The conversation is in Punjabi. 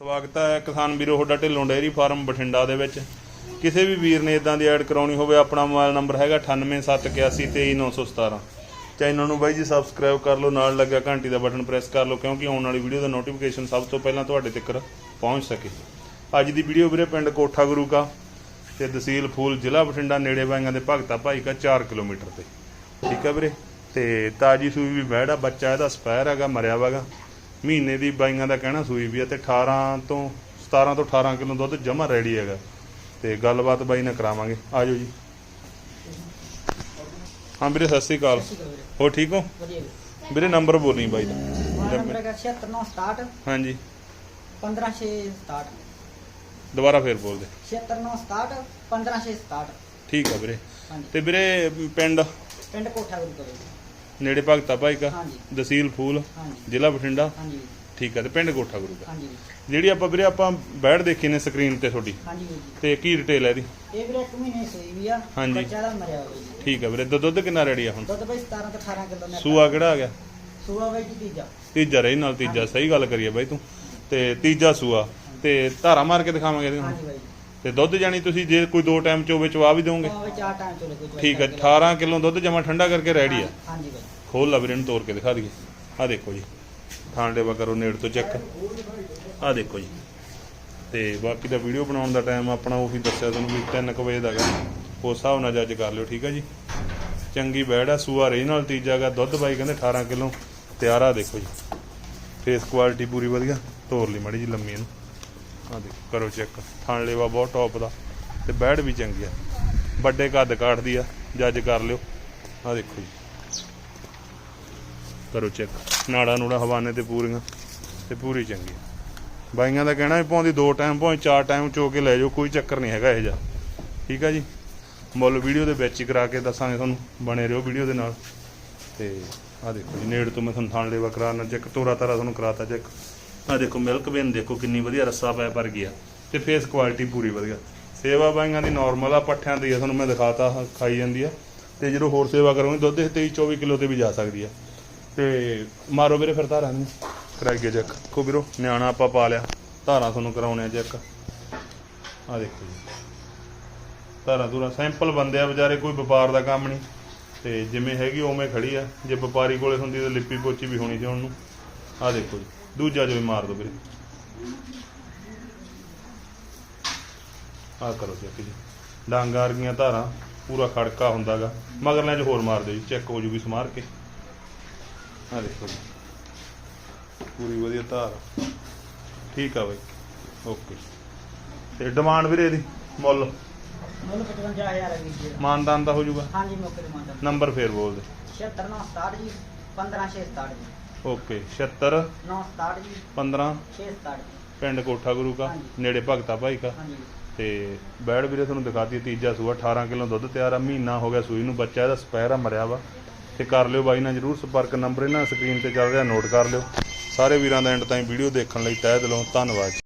ਸਵਾਗਤ ਹੈ ਕਿਸਾਨ ਵੀਰੋ, ਤੁਹਾਡਾ ਢਿੱਲੋਂ ਡੇਅਰੀ ਫਾਰਮ ਬਠਿੰਡਾ ਦੇ ਵਿੱਚ। ਕਿਸੇ ਵੀ ਵੀਰ ਨੇ ਇਦਾਂ ਦੀ ਐਡ ਕਰਾਉਣੀ ਹੋਵੇ, ਆਪਣਾ ਮੋਬਾਈਲ ਨੰਬਰ ਹੈਗਾ 9871823917 ਚੈਨਲ ਨੂੰ ਬਾਈ ਜੀ ਸਬਸਕ੍ਰਾਈਬ ਕਰ ਲਓ, ਨਾਲ ਲੱਗਾ ਘੰਟੀ ਦਾ ਬਟਨ ਪ੍ਰੈਸ ਕਰ ਲਓ, ਕਿਉਂਕਿ ਆਉਣ ਵਾਲੀ ਵੀਡੀਓ ਦਾ ਨੋਟੀਫਿਕੇਸ਼ਨ ਸਭ ਤੋਂ ਪਹਿਲਾਂ ਤੁਹਾਡੇ ਤੱਕ ਪਹੁੰਚ ਸਕੇ। ਅੱਜ ਦੀ ਵੀਡੀਓ ਵੀਰੇ ਪਿੰਡ ਕੋਠਾ ਗੁਰੂ ਕਾ ਤੇ ਤਹਿਸੀਲ ਫੂਲ ਜ਼ਿਲ੍ਹਾ ਬਠਿੰਡਾ, ਨੇੜੇ ਬਾਈਆਂ ਦੇ ਭਗਤਾ ਭਾਈ ਕਾ 4 ਕਿਲੋਮੀਟਰ ਤੇ। ਠੀਕ ਹੈ ਵੀਰੇ? ਤੇ ਤਾਜੀ ਸੂਈ ਵੀ ਬੈੜਾ ਬੱਚਾ ਇਹਦਾ ਸਪੈਰ ਹੈਗਾ, ਮਰਿਆ ਵਾਗਾ। ਮਹੀਨੇ ਦੀ ਬਾਈਆਂ ਦਾ ਕਹਿਣਾ ਸੂਈ ਵੀ ਹੈ ਤੇ 18 ਤੋਂ 17 ਤੋਂ 18 ਕਿਲੋ ਦੁੱਧ ਜਮਾ ਰੈਡੀ ਹੈਗਾ। ਤੇ ਗੱਲਬਾਤ ਬਾਈ ਨਾਲ ਕਰਾਵਾਂਗੇ। ਆਜੋ ਜੀ। ਹਾਂ ਵੀਰੇ ਸਤਿ ਸ੍ਰੀ ਅਕਾਲ। ਹੋ ਠੀਕ ਹੋ? ਵੀਰੇ ਨੰਬਰ ਬੋਲੀ ਬਾਈ ਦਾ। ਮੋਬਾਈਲ ਨੰਬਰ ਹੈਗਾ 7667 ਹਾਂਜੀ। 15667 ਦੁਬਾਰਾ ਫੇਰ ਬੋਲ ਦੇ 7667 15667 ਠੀਕ ਆ ਵੀਰੇ। ਤੇ ਵੀਰੇ ਪਿੰਡ? ਪਿੰਡ ਕੋਠਾ ਗੁਰੂ ਕਰੋ ਨੇੜੇ ਭਗਤਾ ਭਾਈ ਕਾ ਹਾਂਜੀ। ਤਹਿਸੀਲ ਫੂਲ ਹਾਂਜੀ। ਜ਼ਿਲ੍ਹਾ ਬਠਿੰਡਾ। ਹਾਂਜੀ। ਠੀਕ ਆ ਤੇ ਪਿੰਡ ਕੋਠਾ ਗੁਰੂ ਦਾ। ਹਾਂਜੀ। ਜਿਹੜੀ ਆਪਾਂ ਵੀਰੇ ਆਪਾਂ ਬੈਠ ਦੇਖੀ ਨੇ ਸਕਰੀਨ ਤੇ ਤੁਹਾਡੀ। ਹਾਂਜੀ ਵੀਰ ਜੀ। ਤੇ ਕੀ ਡਿਟੇਲ ਹੈ ਇਹਦੀ? ਇਹ ਵੀਰੇ ਇੱਕ ਮਹੀਨੇ ਸੂਈ ਵੀ ਆ ਹਾਂਜੀ। ਬੱਚਾ ਦਾ ਮਰਿਆ ਹੋਇਆ ਜੀ। ਠੀਕ ਆ ਵੀਰੇ ਦੁੱਧ ਦੁੱਧ ਕਿੰਨਾ ਰੈਡੀ ਆ ਹੁਣ? ਦੁੱਧ ਬਈ 17 ਤੋਂ 18 ਕਿਲੋ ਨੇ ਸੂਆ ਕਿਹੜਾ ਆ ਗਿਆ? ਸੂਆ ਬਈ ਜੀ ਤੀਜਾ। ਤੀਜਾ ਰਹੀ ਨਾਲ ਤੀਜਾ ਸਹੀ ਗੱਲ ਕਰੀਏ ਬਾਈ ਤੂੰ। ਤੇ ਤੀਜਾ ਸੂਆ। ਤੇ ਧਾਰਾ ਮਾਰ ਕੇ ਦਿਖਾਵਾਂਗੇ ਇਹਦੇ ਹਾਂਜੀ ਹੁਣ ਬਾਈ ਤੇ ਦੁੱਧ ਜਾਨੀ ਤੁਸੀਂ ਜੇ ਕੋਈ ਦੋ ਟਾਈਮ ਚੋਵੇ ਚਵਾ ਵੀ ਦੋਗੇ? ਉਹ ਚਾਰ ਟਾਈਮ ਚੋਲੇ ਕੋਈ ਠੀਕ ਹੈ 18 ਕਿਲੋ ਦੁੱਧ ਜਮਾ ਠੰਡਾ ਕਰਕੇ ਰੈਡੀ ਆ। ਹਾਂਜੀ ਬਾਈ। ਖੋਲ ਲਾ ਵੀਰੇ ਨੂੰ ਤੋੜ ਕੇ ਦਿਖਾ ਦਈਏ। ਆ ਦੇਖੋ ਜੀ ਥਾਣ ਦੇਵਾ ਕਰੋ ਨੇੜ ਤੋਂ ਚੈੱਕ। ਆ ਦੇਖੋ ਜੀ। ਤੇ ਬਾਕੀ ਦਾ ਵੀਡੀਓ ਬਣਾਉਣ ਦਾ ਟਾਈਮ ਆਪਣਾ ਉਹੀ ਦੱਸਿਆ ਤੁਹਾਨੂੰ ਵੀ 3 ਵਜੇ ਦਾ ਗਾ ਉਸ ਹਿਸਾਬ ਨਾਲ ਜੱਜ ਕਰ ਲਿਓ ਠੀਕ ਹੈ ਜੀ? ਚੰਗੀ ਬੈੜ ਆ ਸੂਆ ਰੇ ਨਾਲ ਤੀਜਾ ਗਾ ਦੁੱਧ ਬਾਈ ਕਹਿੰਦੇ 18 ਕਿਲੋ ਤਿਆਰ ਆ ਦੇਖੋ ਜੀ। ਫੇਸ ਕੁਆਲਿਟੀ ਪੂਰੀ ਵਧੀਆ ਤੋਰ ਲਈ ਮੜੀ ਜੀ ਲੰਮੀ ਇਹਨੂੰ। ਆ ਦੇਖੋ, ਕਰੋ ਚੈੱਕ ਥਣ ਲੇਵਾ ਬਹੁਤ ਟੌਪ ਦਾ, ਤੇ ਬੈੜ ਵੀ ਚੰਗੀ ਆ। ਵੱਡੇ ਕੱਦ ਕਾਠਦੀ ਆ ਜੱਜ ਕਰ ਲਿਓ। ਆ ਦੇਖੋ ਜੀ। ਕਰੋ ਚੈੱਕ ਨਾੜਾ ਨੂੜਾ ਹਵਾਨੇ ਤੇ ਪੂਰੀਆਂ, ਤੇ ਪੂਰੀ ਚੰਗੀ ਆ। ਬਾਈਆਂ ਦਾ ਕਹਿਣਾ ਵੀ ਪਾਉਂਦੀ ਦੋ ਟਾਈਮ ਭਾਵੇਂ ਚਾਰ ਟਾਈਮ ਚੋ ਕੇ ਲੈ ਜਾਓ, ਕੋਈ ਚੱਕਰ ਨਹੀਂ ਹੈਗਾ ਇਹ ਜਾ ਠੀਕ ਆ ਜੀ? ਮੁੱਲ ਵੀਡੀਓ ਦੇ ਵਿੱਚ ਹੀ ਕਰਾ ਕੇ ਦੱਸਾਂਗੇ ਤੁਹਾਨੂੰ, ਬਣੇ ਰਹੋ ਵੀਡੀਓ ਦੇ ਨਾਲ। ਤੇ ਆ ਦੇਖੋ ਜੀ, ਨੇੜ ਤੋਂ ਮੈਂ ਤੁਹਾਨੂੰ ਥਾਣ ਲੇਵਾ ਕਰਾਣਾ ਚੈੱਕ ਤੋਰਾ ਤਾਰਾ ਤੁਹਾਨੂੰ ਕਰਾਤਾ ਚੈੱਕ ਆ ਦੇਖੋ ਮਿਲਕ ਵੇਨ ਦੇਖੋ ਕਿੰਨੀ ਵਧੀਆ ਰੱਸਾ ਪੈ ਪਰ ਗਿਆ। ਤੇ ਫੇਸ ਕੁਆਲਿਟੀ ਪੂਰੀ ਵਧੀਆ। ਸੇਵਾ ਬਾਈਆਂ ਦੀ ਨਾਰਮਲ ਆ, ਪੱਠਿਆਂ ਦੀ ਆ, ਤੁਹਾਨੂੰ ਮੈਂ ਦਿਖਾਤਾ, ਆਹ ਖਾਈ ਜਾਂਦੀ ਆ। ਤੇ ਜਦੋਂ ਹੋਰ ਸੇਵਾ ਕਰੋਗੇ, ਦੁੱਧ 23 24 ਕਿਲੋ ਤੇ ਵੀ ਜਾ ਸਕਦੀ ਆ। ਤੇ ਮਾਰੋ ਵੀਰੇ ਫਿਰ ਧਾਰਾਂ ਨੂੰ। ਕਰਾਈਏ ਚੈੱਕ ਕੋ ਵੀਰੋ, ਨਿਆਣਾ ਆਪਾਂ ਪਾ ਲਿਆ। ਧਾਰਾਂ ਤੁਹਾਨੂੰ ਕਰਾਉਣੇ ਆ ਚੈੱਕ ਆ ਦੇਖੋ ਜੀ। ਧਾਰਾਂ ਧੂਰਾਂ ਸੈਂਪਲ ਬੰਦੇ ਆ, ਵਿਚਾਰੇ ਕੋਈ ਵਪਾਰ ਦਾ ਕੰਮ ਨਹੀਂ। ਤੇ ਜਿਵੇਂ ਹੈਗੀ ਉਵੇਂ ਖੜੀ ਆ। ਜੇ ਵਪਾਰੀ ਕੋਲੇ ਹੁੰਦੀ ਤਾਂ ਲਿਪੀ ਪੋਚੀ ਵੀ ਹੋਣੀ ਸੀ ਹੁਣ ਨੂੰ ਆ ਦੇਖੋ ਜੀ। ਦੂਜਾ ਜੋ ਵੀ ਮਾਰ ਦੋ ਵੀਰੇ। ਆ ਕਰੋ ਚੈੱਕ ਜੀ। ਡਾਂਗਾਂ ਵਰਗੀਆਂ ਧਾਰਾਂ ਪੂਰਾ ਖੜਕਾ ਹੁੰਦਾਗਾ। ਮਗਰਲੇ ਚ ਹੋਰ ਮਾਰ ਦਿਓ ਜੀ ਚੈੱਕ ਹੋ ਜੂਗੀ ਸਮਾਰ ਕੇ। ਆ ਦੇਖੋ ਜੀ। ਪੂਰੀ ਵਧੀਆ ਧਾਰ। ਠੀਕ ਆ ਬਾਈ। ਓਕੇ। ਤੇ ਡਿਮਾਂਡ ਵੀਰੇ ਇਹਦੀ? ਮੁੱਲ? ਮੁੱਲ 55000 ਹੈ ਵੀਰ ਜੀ। ਦਾ। ਮਾਨਦਾਨ ਦਾ ਹੋ ਜਾਊਗਾ ਹਾਂਜੀ ਮੌਕੇ ਤੇ ਮੰਨਦਾ ਨੰਬਰ ਫੇਰ ਬੋਲ ਦੇ। 7667 ਜੀ 15667 ਜੀ। ਓਕੇ 76 967 ਜੀ। 15 667 ਜੀ। ਪਿੰਡ ਕੋਠਾ ਗੁਰੂ ਕਾ ਹਾਂਜੀ। ਨੇੜੇ ਭਗਤਾ ਭਾਈ ਕਾ। ਹਾਂਜੀ। ਤੇ ਬੈੜ ਵੀਰੇ ਤੁਹਾਨੂੰ ਦਿਖਾਤੀ ਤੀਜਾ ਸੂਆ 18 ਕਿਲੋ ਦੁੱਧ ਤਿਆਰ ਆ ਮਹੀਨਾ ਹੋ ਗਿਆ ਸੂਈ ਨੂੰ ਬੱਚਾ ਇਹਦਾ ਸਪੈਰ ਆ ਮਰਿਆ ਵਾ। ਤੇ ਕਰ ਲਿਓ ਬਾਈ ਨਾਲ ਜਰੂਰ ਸੰਪਰਕ ਨੰਬਰ ਇਹਨਾਂ ਸਕਰੀਨ ਤੇ ਚੱਲ ਰਿਹਾ ਨੋਟ ਕਰ ਲਿਓ। ਸਾਰੇ ਵੀਰਾਂ ਦਾ ਐਂਡ ਤਾਈਂ ਵੀਡੀਓ ਦੇਖਣ ਲਈ ਤਹਿ ਦਿਲੋਂ ਧੰਨਵਾਦ।